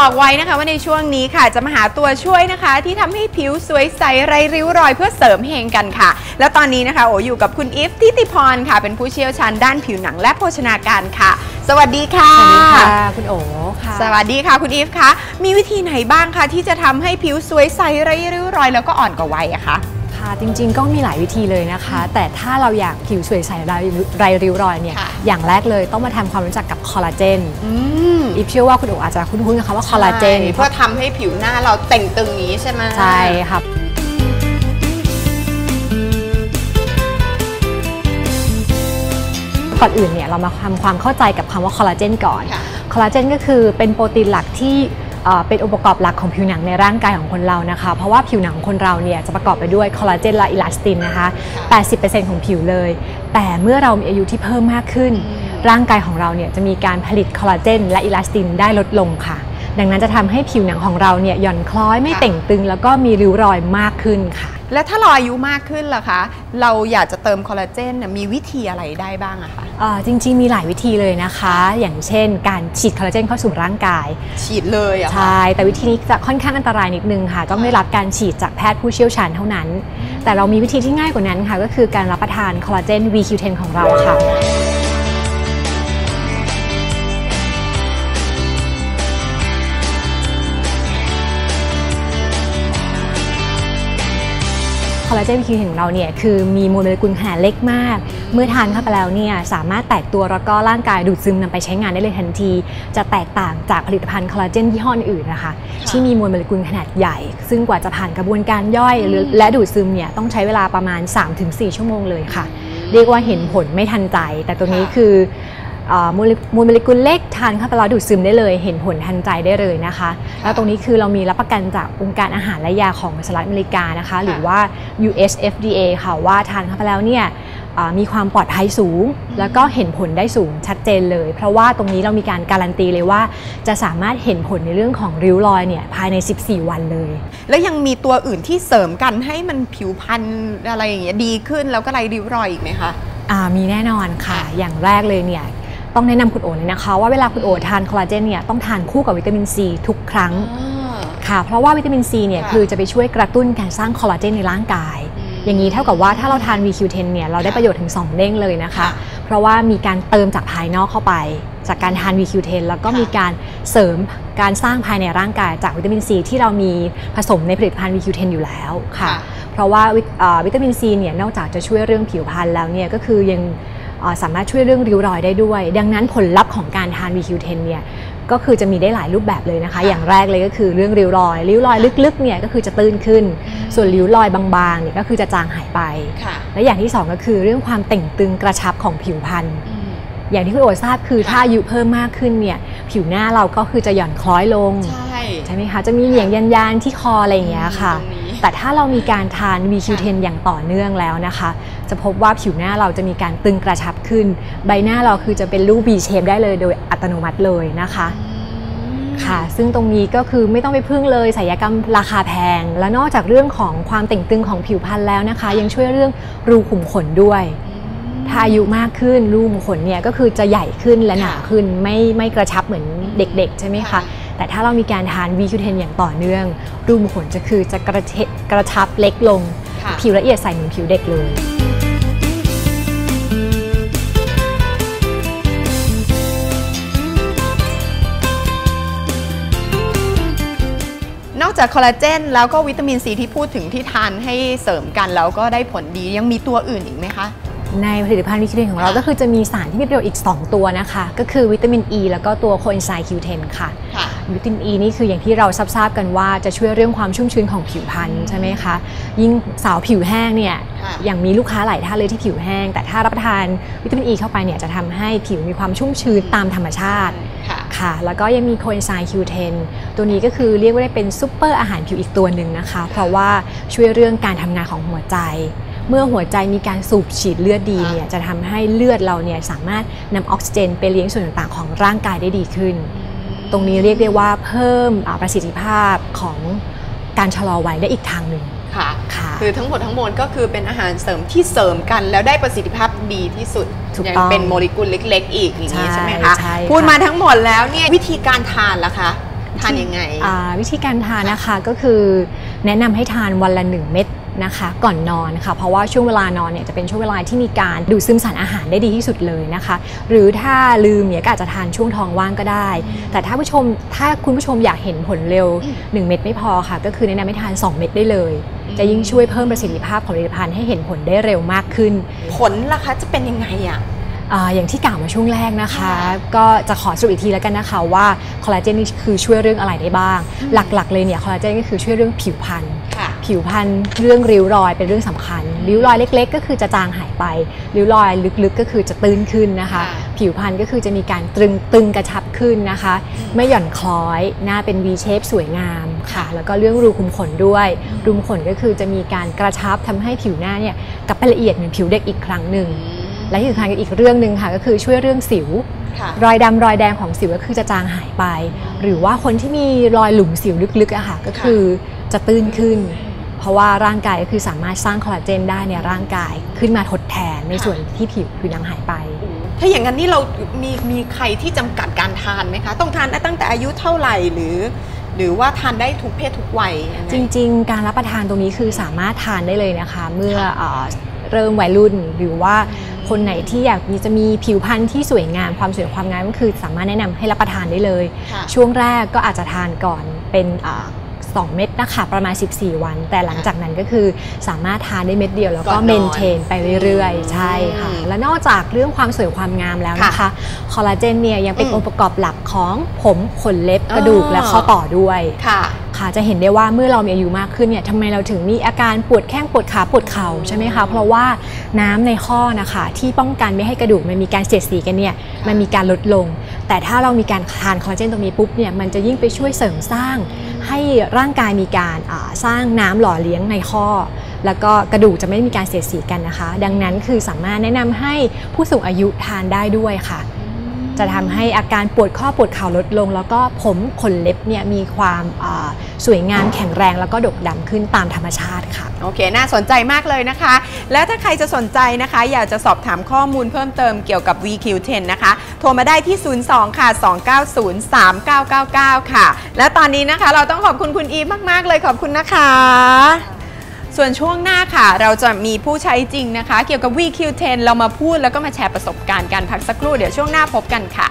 บอกไว้นะคะว่าในช่วงนี้ค่ะ จะมาหาตัวช่วยนะคะ ที่ทำให้ผิวสวยใสไร้ริ้วรอยเพื่อเสริมเฮงกันค่ะ แล้วตอนนี้นะคะโออยู่กับคุณอีฟทิติพรค่ะ เป็นผู้เชี่ยวชาญด้านผิวหนังและโภชนาการค่ะ สวัสดีค่ะ สวัสดีค่ะ คุณโอค่ะ สวัสดีค่ะคุณอีฟคะมีวิธีไหนบ้างคะที่จะทำให้ผิวสวยใสไร้ริ้วรอย แล้วก็อ่อนกว่าวัยอะคะ ค่ะ จริงๆก็มีหลายวิธีเลยนะคะ แต่ถ้าเราอยากผิวสวยใสไรไรริ้วรอยเนี่ยค่ะอย่างแรกเลยต้องมาทำความรู้จักกับคอลลาเจนอืมอีฟเชื่อว่าคุณโออาจจะคุ้นๆกับคำว่าคอลลาเจนใช่เพื่อทำให้ผิวหน้าเราเต่งตึงนี้ใช่ไหมใช่ครับก่อนอื่นเนี่ยเรามาทำความเข้าใจกับคำว่าคอลลาเจนก่อนค่ะคอลลาเจนก็คือเป็นโปรตีนหลักที่ เป็นองค์ประกอบหลักของผิวหนังในร่างกายของคนเรานะคะ เพราะว่าผิวหนังของคนเราเนี่ยจะประกอบไปด้วยคอลลาเจนและอิลาสตินนะคะ 80%ของผิวเลย แต่เมื่อเรามีอายุที่เพิ่มมากขึ้น ร่างกายของเราเนี่ยจะมีการผลิตคอลลาเจนและอิลาสตินได้ลดลงค่ะ ดังนั้นจะทำให้ผิวหนังของเราเนี่ยหย่อนคล้อยไม่เต่งตึง แล้วก็มีริ้วรอยมากขึ้นค่ะแล้วถ้าเราอายุมากขึ้นล่ะคะ เราอยากจะเติมคอลลาเจนมีวิธีอะไรได้บ้างอะคะ จริงๆ มีหลายวิธีเลยนะคะ อย่างเช่น การฉีดคอลลาเจนเข้าสู่ร่างกาย ฉีดเลยอะคะใช่ แต่วิธีนี้จะค่อนข้างอันตรายนิดนึงค่ะ ต้องได้รับการฉีดจากแพทย์ผู้เชี่ยวชาญเท่านั้น แต่เรามีวิธีที่ง่ายกว่านั้นค่ะ ก็คือการรับประทานคอลลาเจน VQ10 ของเราค่ะ อลลาเจน VQ10 ของเราเนี่ยคือมีมวลโมเลกุลขนาดเล็กมาก เมื่อทานเข้าไปแล้วเนี่ยสามารถแตกตัวแล้วก็ร่างกายดูดซึมนำไปใช้งานได้เลยทันที จะแตกต่างจากผลิตภัณฑ์คอลลาเจนยี่ห้ออื่นๆนะคะที่มีมวลโมเลกุลขนาดใหญ่ ซึ่งกว่าจะผ่านกระบวนการย่อยหรือและดูดซึมเนี่ยต้องใช้เวลาประมาณ 3-4 ชั่วโมงเลยค่ะ เรียกว่าเห็นผลไม่ทันใจ แต่ตัวนี้ค่ะคือเอ่อ มวลมวลโมเลกุลเล็กทานเข้าไปแล้วดูดซึมได้เลย เห็นผลทันใจได้เลยนะคะ แล้วตรงนี้คือเรามีรับประกันจากองค์การอาหารและยาของสหรัฐอเมริกานะคะ หรือว่า US FDA ค่ะว่าทานเข้าไปแล้วเนี่ยเอ่อมีความปลอดภัยสูง แล้วก็เห็นผลได้สูงชัดเจนเลย เพราะว่าตรงนี้เรามีการการันตีเลยว่า จะสามารถเห็นผลในเรื่องของริ้วรอยเนี่ยภายใน 14 วันเลย แล้วยังมีตัวอื่นที่เสริมกันให้มันผิวพรรณอะไรอย่างเงี้ยดีขึ้นแล้วก็ไรริ้วรอยอีกไหมคะอ่ามีแน่นอนค่ะ อย่างแรกเลยเนี่ย ต้องแนะนำคุณโอเลยนะคะ ว่าเวลาคุณโอทานคอลลาเจนเนี่ยต้องทานคู่กับวิตามินซีทุกครั้งค่ะ เพราะว่าวิตามินซีเนี่ยค่ะคือจะไปช่วยกระตุ้นการสร้างคอลลาเจนในร่างกายอืมอย่างนี้เท่ากับว่าถ้าเราทาน VQ10 เนี่ยเราได้ประโยชน์ถึง 2 เด้งเลยนะคะค่ะเพราะว่ามีการเติมจากภายนอกเข้าไป จากการทาน VQ10 แล้วก็ค่ะมีการเสริมการสร้างภายในร่างกายจากวิตามินซีที่เรามีผสมในผลิตภัณฑ์ VQ10 อยู่แล้วค่ะ เพราะว่าวิตเอ่อวิตามินซีเนี่ยนอกจากจะช่วยเรื่องผิวพรรณแล้วเนี่ยก็คือยังเอ่อ สามารถช่วยเรื่องริ้วรอยได้ด้วย ดังนั้นผลลัพธ์ของการทาน VQ10 เนี่ยก็คือจะมีได้หลายรูปแบบเลยนะคะค่ะอย่างแรกเลยก็คือเรื่องริ้วรอย ริ้วรอยลึกๆเนี่ยก็คือจะตื้นขึ้น ส่วนริ้วรอยบางๆเนี่ยก็คือจะจางหายไปค่ะและอย่างที่สองก็คือเรื่องความเต่งตึงกระชับของผิวพรรณอย่างที่คุณโอทราบคือค่ะถ้าอายุเพิ่มมากขึ้นเนี่ยผิวหน้าเราก็คือจะหย่อนคล้อยลง ใช่ใช่ไหมคะจะมีเหนียงยันยานๆที่คออะไรอย่างเงี้ยค่ะตรงนี้ แต่ถ้าเรามีการทาน VQ10 อย่างต่อเนื่องแล้วนะคะ จะพบว่าผิวหน้าเราจะมีการตึงกระชับขึ้น ใบหน้าเราคือจะเป็นรูป V shape ได้เลยโดยอัตโนมัติเลยนะคะค่ะ ซึ่งตรงนี้ก็คือไม่ต้องไปพึ่งเลยศัลยกรรมราคาแพง และนอกจากเรื่องของความเต่งตึงของผิวพรรณแล้วนะคะ ยังช่วยเรื่องรูขุมขนด้วย ถ้าอายุมากขึ้นรูขุมขนเนี่ยก็คือจะใหญ่ขึ้นและหนาขึ้นไม่ไม่กระชับเหมือนเด็ก ๆ ใช่ไหมคะค่ะ แต่ถ้าเรามีการทาน VQ10 อย่างต่อเนื่อง รูขุมขนจะคือจะกระเทะกระชับเล็กลงค่ะผิวละเอียดใสเหมือนผิวเด็กเลยนอกจากคอลลาเจนแล้วก็วิตามินซีที่พูดถึงที่ทานให้เสริมกันแล้วก็ได้ผลดียังมีตัวอื่นอีกไหมคะ ในผลิตภัณฑ์วิตามินของเราค่ะก็คือจะมีสารที่มีประโยชน์อีก 2 ตัวนะคะ ก็คือวิตามิน E แล้วก็ตัวโคเอนไซม์ Q10 ค่ะค่ะ วิตามิน E นี่คืออย่างที่เราทราบๆกันว่าจะช่วยเรื่องความชุ่มชื้นของผิวพรรณใช่ไหมคะ ยิ่งสาวผิวแห้งเนี่ยค่ะอย่างมีลูกค้าหลายท่านเลยที่ผิวแห้ง แต่ถ้ารับประทานวิตามิน E เข้าไปเนี่ยจะทำให้ผิวมีความชุ่มชื้นตามธรรมชาติค่ะค่ะแล้วก็ยังมีโคเอนไซม์ Q10 ตัวนี้ก็คือเรียกว่าได้เป็นซุปเปอร์อาหารผิวอีกตัวหนึ่งนะคะ เพราะว่าช่วยเรื่องการทำงานของหัวใจเมื่อหัวใจมีการสูบฉีดเลือดดีเนี่ยจะทำให้เลือดเราเนี่ยสามารถนำออกซิเจนไปเลี้ยงส่วนต่างๆของร่างกายได้ดีขึ้น ตรงนี้เรียกได้ว่าเพิ่มอ่าประสิทธิภาพของการชะลอวัยได้อีกทางหนึ่งค่ะค่ะคือทั้งหมดทั้งมวลก็คือเป็นอาหารเสริมที่เสริมกัน แล้วได้ประสิทธิภาพดีที่สุดถูกยัต้องเป็นโมเลกุลเล็ก ๆ อีกอย่างนี้ใช่ใช่ไหมคะใช่ค่ะพูดมาทั้งหมดแล้วเนี่ยวิธีการทานล่ะคะทานยังไงอ่าวิธีการทานนะคะก็คือแนะนำให้ทานวันละ1เม็ด นะคะก่อนนอนค่ะเพราะว่าช่วงเวลานอนเนี่ยจะเป็นช่วงเวลาที่มีการดูดซึมสารอาหารได้ดีที่สุดเลยนะคะ หรือถ้าลืมเนี่ยก็อาจจะทานช่วงท้องว่างก็ได้ แต่ถ้าผู้ชมถ้าคุณผู้ชมอยากเห็นผลเร็ว 1 เม็ดไม่พอค่ะ ก็คือแนะนำให้ทาน 2 เม็ดได้เลย จะยิ่งช่วยเพิ่มประสิทธิภาพของผลิตภัณฑ์ให้เห็นผลได้เร็วมากขึ้น ผลล่ะคะจะเป็นยังไงอะอาอย่างที่กล่าวมาช่วงแรกนะคะค่ะก็จะขอสรุปอีกทีแล้วกันนะคะว่าคอลลาเจนนี่คือช่วยเรื่องอะไรได้บ้างอืมหลักๆเลยเนี่ยคอลลาเจนก็คือช่วยเรื่องผิวพรรณค่ะ ผิวพรรณเรื่องริ้วรอยเป็นเรื่องสำคัญ ริ้วรอยเล็ก ๆ ก็คือจะจางหายไป ริ้วรอยลึกๆก็คือจะตื้นขึ้นนะคะค่ะผิวพรรณก็คือจะมีการตึงตึงกระชับขึ้นนะคะ ไม่หย่อนคล้อยหน้าเป็น V shape สวยงามค่ะ แล้วก็เรื่องรูขุมขนด้วย รูขุมขนก็คือจะมีการกระชับทำให้ผิวหน้าเนี่ยกลับไปละเอียดเหมือนผิวเด็กอีกครั้งหนึ่งและที่สำคัญอีกเรื่องหนึ่งค่ะก็คือช่วยเรื่องสิวค่ะรอยดำรอยแดงของสิวก็คือจะจางหายไป หรือว่าคนที่มีรอยหลุมสิวลึกๆอะค่ะก็คือจะตื้นขึ้น เพราะว่าร่างกายก็คือสามารถสร้างคอลลาเจนได้ในร่างกายขึ้นมาทดแทนในส่วนที่ผิวผิวหนังหายไป ถ้าอย่างนั้นนี่เรามีมีใครที่จำกัดการทานไหมคะ ต้องทานได้ตั้งแต่อายุเท่าไหร่หรือ หรือว่าทานได้ทุกเพศทุกวัยยังไงจริง ๆ การรับประทานตรงนี้คือสามารถทานได้เลยนะคะ เมื่อเอ่อเริ่มวัยรุ่นหรือว่าคนไหนที่อยากมีจะมีผิวพรรณที่สวยงามความสวยความงามก็คือสามารถแนะนำให้รับประทานได้เลยค่ะช่วงแรกก็อาจจะทานก่อนเป็น อ่าสองเม็ดนะคะประมาณ 14 วัน แต่หลังจากนั้นก็คือสามารถทานได้เม็ดเดียวแล้วก่ก็อนนอนเมนเทนไปเรื่อยๆ ใช่ค่ะอืมและนอกจากเรื่องความสวยความงามแล้วนะคะคอลลาเจนเนี่ยยังเป็นอืมองค์ประกอบหลักของผมขนเล็บกระดูกอ๋อและข้อต่อด้วยค่ะค่ะจะเห็นได้ว่าเมื่อเรามีอายุมากขึ้นเนี่ยทำไมเราถึงมีอาการปวดแข้งปวดขาปวดเข่าใช่ไหมคะเพราะว่าน้ำในข้อนะคะที่ป้องกันไม่ให้กระดูกมันมีการเสียดสีกันเนี่ยมันมีการลดลง แต่ถ้าเรามีการทานคอลลาเจนตรงนี้ปุ๊บเนี่ยมันจะยิ่งไปช่วยเสริมสร้าง ให้ร่างกายมีการสร้างน้ำหล่อเลี้ยงในข้อ แล้วก็กระดูกจะไม่มีการเสียดสีกันนะคะ ดังนั้นคือสามารถแนะนำให้ผู้สูงอายุทานได้ด้วยค่ะ จะทำให้อาการปวดข้อปวดเข่าลดลง แล้วก็ผมขนเล็บเนี่ยมีความสวยงามแข็งแรงแล้วก็ดกดำขึ้นตามธรรมชาติค่ะ โอเค น่าสนใจมากเลยนะคะ แล้วถ้าใครจะสนใจนะคะ อยากจะสอบถามข้อมูลเพิ่มเติมเกี่ยวกับ VQ10 นะคะ โทรมาได้ที่ 02 ค่ะ 290 3999 ค่ะ และตอนนี้นะคะเราต้องขอบคุณคุณอีฟมาก ๆ เลยขอบคุณนะคะ ส่วนช่วงหน้าค่ะ เราจะมีผู้ใช้จริงนะคะ เกี่ยวกับ VQ10 เรามาพูดแล้วก็มาแชร์ประสบการณ์การพักสักครู่เดี๋ยวช่วงหน้าพบกันค่ะ